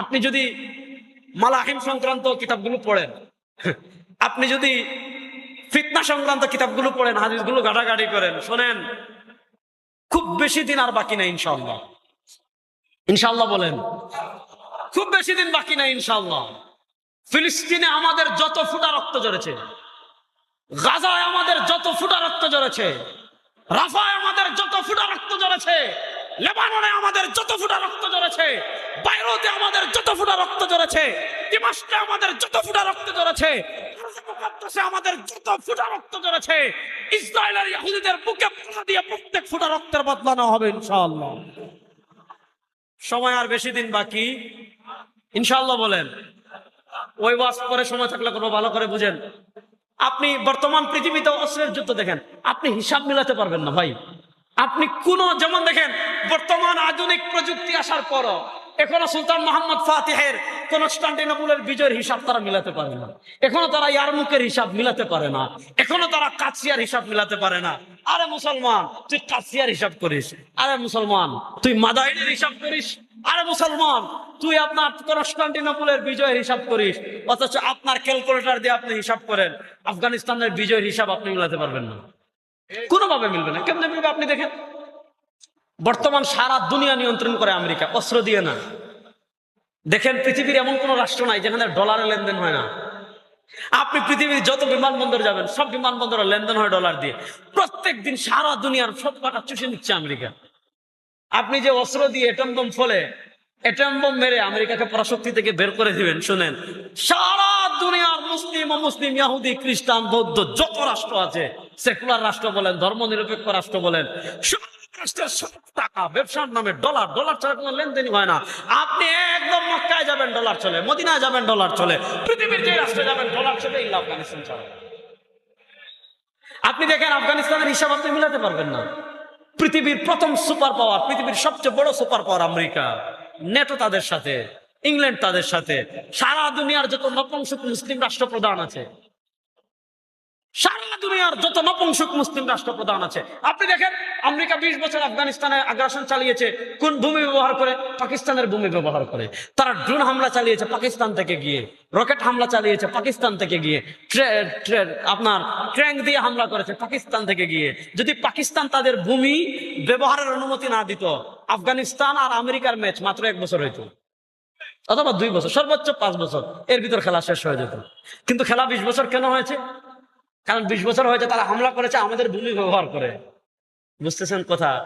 আপনি যদি মালাহিম সংক্রান্ত কিতাবগুলো পড়েন, আপনি যদি ফিতনা সংক্রান্ত কিতাবগুলো পড়েন, হাদিসগুলো গাড়াগাড়ি করেন, শোনেন, খুব বেশি দিন আর বাকি নাই ইনশাল্লাহ ইনশাল্লাহ বলেন, খুব বেশি দিন বাকি নাই ইনশাল্লাহ ফিলিস্তিনে আমাদের যত ফুটা রক্ত ঝরেছে, গাজায় আমাদের যত ফুটা রক্ত ঝরেছে, রাফায় আমাদের যত ফুটা রক্ত ঝরেছে লেবাননে আমাদের যত ফুটা রক্ত ঝরেছে, বাইরোতে আমাদের যত ফুটা রক্ত ঝরেছে, দিমাশকে আমাদের যত ফুটা রক্ত মুকাদ্দাসে আমাদের যত ফুটা রক্ত বুকে প্রত্যেক রক্তের বদলা নেওয়া হবে সময় আর বেশি দিন বাকি। বলেন করে সময় থাকলে কোনো ভালো করে বুঝেন। আপনি বর্তমান পৃথিবীতে অস্ত্রের যুদ্ধ দেখেন, আপনি হিসাব মিলাতে পারবেন না ভাই। আপনি কোন, যেমন দেখেন, বর্তমান আধুনিক প্রযুক্তি আসার পরও এখনও সুলতান মোহাম্মদ ফাতিহের কনস্টান্টিনোপুলের বিজয়ের হিসাব তারা মিলাতে পারে না। এখনও তারা ইয়ারমুকের হিসাব মিলাতে পারে না। এখনও তারা কাছিয়ার হিসাব মিলাতে পারে না। আরে মুসলমান, তুই কাছিয়ার হিসাব করিস। আরে মুসলমান, তুই মাদাইনের হিসাব করিস। আরে মুসলমান, তুই আপনার কনস্টান্টিনোপুলের বিজয়ের হিসাব করিস। অথচ আপনার ক্যালকুলেটর দিয়ে আপনি হিসাব করেন। আফগানিস্তানের বিজয়ের হিসাব আপনি মিলাতে পারবেন না। কোনোভাবে মিলবে না। কেমনে মিলবে আপনি দেখেন? বর্তমান সারা দুনিয়া নিয়ন্ত্রণ করে আমেরিকা, অস্ত্র দিয়ে না। দেখেন পৃথিবীর এমন কোন রাষ্ট্র নাই যেখানে ডলারের লেনদেন হয় না। আপনি পৃথিবীর যত বিমানবন্দর যাবেন, সব বিমানবন্দরে লেনদেন হয় ডলার দিয়ে। প্রত্যেক দিন সারা দুনিয়ার সব টাকা চুষে নিচ্ছে আমেরিকা। আপনি যে অস্ত্র দিয়ে এটম ফলে এটম বোম মেরে আমেরিকাকে পরাশক্তি থেকে বের করে দিবেন, শুনেন। সারা দুনিয়ার মুসলিম মুসলিম ইয়াহুদি, খ্রিস্টান, বৌদ্ধ, যত রাষ্ট্র আছে, সেকুলার রাষ্ট্র বলেন ধর্ম নিরপেক্ষ রাষ্ট্র বলেন নামে ডলার ডলার ছাড়া কোনো হয় না। আপনি একদম মক্কায় যাবেন, ডলার চলে, মদিনায় যাবেন, ডলার চলে, পৃথিবীর যে যাবেন, ডলার চলে আপনি দেখেন, আফগানিস্তানের হিসাব আপনি মিলাতে পারবেন না। পৃথিবীর প্রথম সুপার পাওয়ার, পৃথিবীর সবচেয়ে বড় সুপার পাওয়ার আমেরিকা। নেটো তাদের সাথে ইংল্যান্ড তাদের সাথে সারা দুনিয়ার যত নপুংসক মুসলিম রাষ্ট্রপ্রধান আছে দুনিয়ার যত নপুংসক মুসলিম রাষ্ট্রপ্রধান আছে, আপনি দেখেন আমেরিকা বিশ বছর আফগানিস্তানে আগ্রাসন চালিয়েছে, কোন ভূমি ব্যবহার করে? পাকিস্তানের ভূমি ব্যবহার করে। তারা ড্রোন হামলা চালিয়েছে পাকিস্তান থেকে গিয়ে, রকেট হামলা চালিয়েছে পাকিস্তান থেকে গিয়ে আপনার ট্র্যাঙ্ক দিয়ে হামলা করেছে পাকিস্তান থেকে গিয়ে। যদি পাকিস্তান তাদের ভূমি ব্যবহারের অনুমতি না দিত, আফগানিস্তান আর আমেরিকার ম্যাচ মাত্র এক বছর হইতো। অথবা দুই বছর, সর্বোচ্চ পাঁচ বছর, এর ভিতর খেলা শেষ হয়ে যেত। কিন্তু খেলা বিশ বছর কেন হয়েছে? কারণ বিশ বছর হয়েছে তারা হামলা করেছে আমাদের ভূমি ব্যবহার করে। বুঝতেছেন কথা?